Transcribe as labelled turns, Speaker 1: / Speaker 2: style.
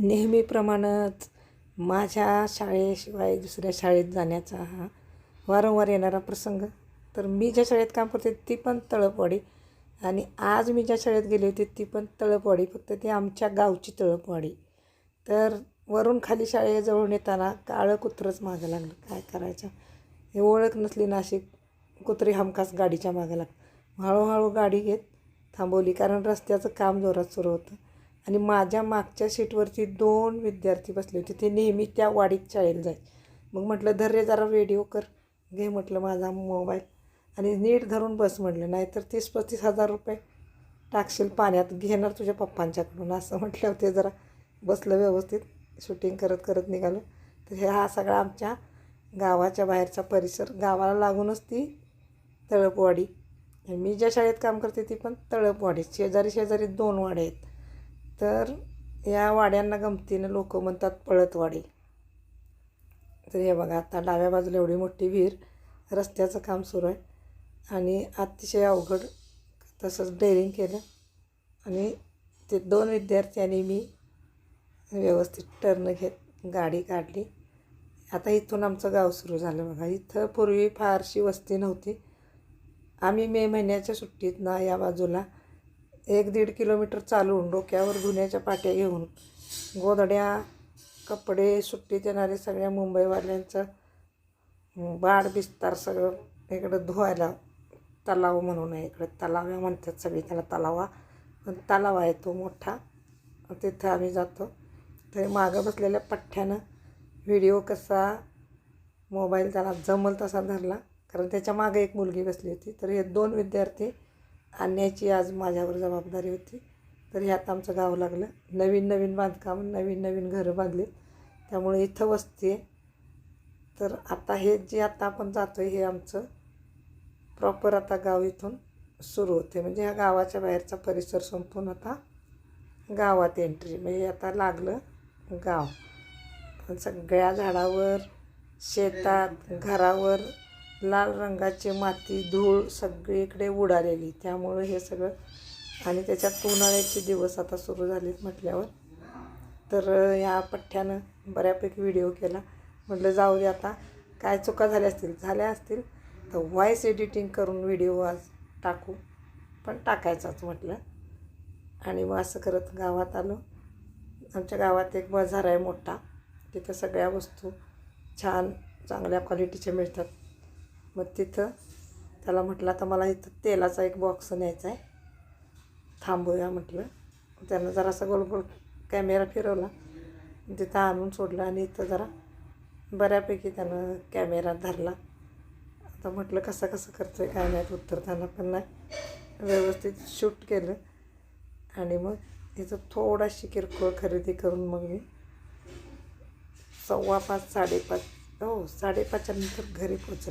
Speaker 1: नेहमीप्रमाणंच माझ्या शाळेशिवाय दुसऱ्या शाळेत जाण्याचा हा वारंवार येणारा प्रसंग. तर मी ज्या शाळेत काम करते ती पण तळपवाडी. आणि आज मी ज्या शाळेत गेले होते ती पण तळपवाडी. फक्त ती आमच्या गावची तळपवाडी. तर वरून खाली शाळेजवळून येताना काळं कुत्रंच मागं लागलं. काय करायचं? हे ओळख नसली नाशिक कुत्री हमखास गाडीच्या मागं लागतं हळूहळू गाडी घेत थांबवली कारण रस्त्याचं काम जोरात सुरू होतं. आणि माझ्या मागच्या सीटवरती दोन विद्यार्थी बसले होते. ते नेहमी त्या वाडीत शाळेला जाय मग म्हटलं धर रे जरा व्हिडिओ कर. घे म्हटलं माझा मोबाईल. आणि नीट धरून बस म्हटलं नाहीतर तीस पस्तीस हजार रुपये टाकशील पाण्यात घेणार तुझ्या पप्पांच्याकडून. असं म्हटलं ते जरा बसलं व्यवस्थित शूटिंग करत करत निघालं. तर हे हा सगळा आमच्या गावाच्या बाहेरचा परिसर. गावाला लागूनच ती तळपवाडी. आणि मी ज्या शाळेत काम करते ती पण तळपवाडी. शेजारी शेजारी दोन वाड्या आहेत. तर या वाड्यांना गमतीनं लोक म्हणतात पळतवाडी. तर हे बघा आता डाव्या बाजूला एवढी मोठी विहीर रस्त्याचं काम सुरू आहे. आणि अतिशय अवघड तसंच डेअरिंग केलं. आणि ते दोन विद्यार्थ्यांनी मी व्यवस्थित टर्न घेत गाडी काढली. आता इथून आमचं गाव सुरू झालं बघा. इथं पूर्वी फारशी वस्ती नव्हती. आम्ही मे महिन्याच्या सुट्टीत ना या बाजूला एक दीड किलोमीटर चालून डोक्यावर धुण्याच्या पाट्या घेऊन गोधड्या कपडे सुट्टीत येणारे सगळ्या मुंबईवाल्यांचं बाड बिस्तार सगळं इकडं धुवायला तलाव म्हणून आहे इकडे. तलाव्या म्हणतात सगळी त्याला तलावा. पण तलाव आहे तो मोठा. तिथं आम्ही जातो. तरी मागं बसलेल्या पठ्ठ्यानं व्हिडिओ कसा मोबाईल त्याला जमल तसा धरला. कारण त्याच्या मागं एक मुलगी बसली होती. तर हे दोन विद्यार्थी आणण्याची आज माझ्यावर जबाबदारी होती. तर ह्यात आमचं गाव लागलं. नवीन नवीन बांधकाम नवीन नवीन घरं बांधली त्यामुळे इथं वसते तर आता हे जे आता आपण जातो आहे हे आमचं प्रॉपर आता गाव इथून सुरू होते. म्हणजे ह्या गावाच्या बाहेरचा परिसर संपून आता गावात एंट्री म्हणजे आता लागलं गाव. सगळ्या झाडावर शेतात घरावर लाल रंगाची माती धूळ सगळीकडे उडालेली. त्यामुळं हे सगळं आणि त्याच्यात उन्हाळ्याचे दिवस आता सुरू झालेत म्हटल्यावर. तर या पठ्ठ्यानं बऱ्यापैकी व्हिडिओ केला. म्हटलं जाऊ दे आता. काय चुका झाल्या असतील? झाल्या असतील. तर व्हॉईस एडिटिंग करून व्हिडिओ आज टाकू. पण टाकायचाच म्हटलं. आणि मग असं करत गावात आलो. आमच्या गावात एक बाजार आहे मोठा. तिथं सगळ्या वस्तू छान चांगल्या क्वालिटीच्या मिळतात. मग तिथं त्याला म्हटलं आता मला इथं तेलाचा एक बॉक्स न्यायचा आहे. थांबूया म्हटलं. त्यानं जरासा गोल गोल कॅमेरा फिरवला. तिथं आणून सोडलं आणि इथं जरा बऱ्यापैकी त्यानं कॅमेरा धरला. आता म्हटलं कसं कसं करतो आहे काय नाही उत्तर त्यांना पण नाही. व्यवस्थित शूट केलं. आणि मग इथं थोडाशी किरकोळ खरेदी करून मग मी सव्वा पाच साडेपाच हो साडेपाचच्या नंतर घरी पोचले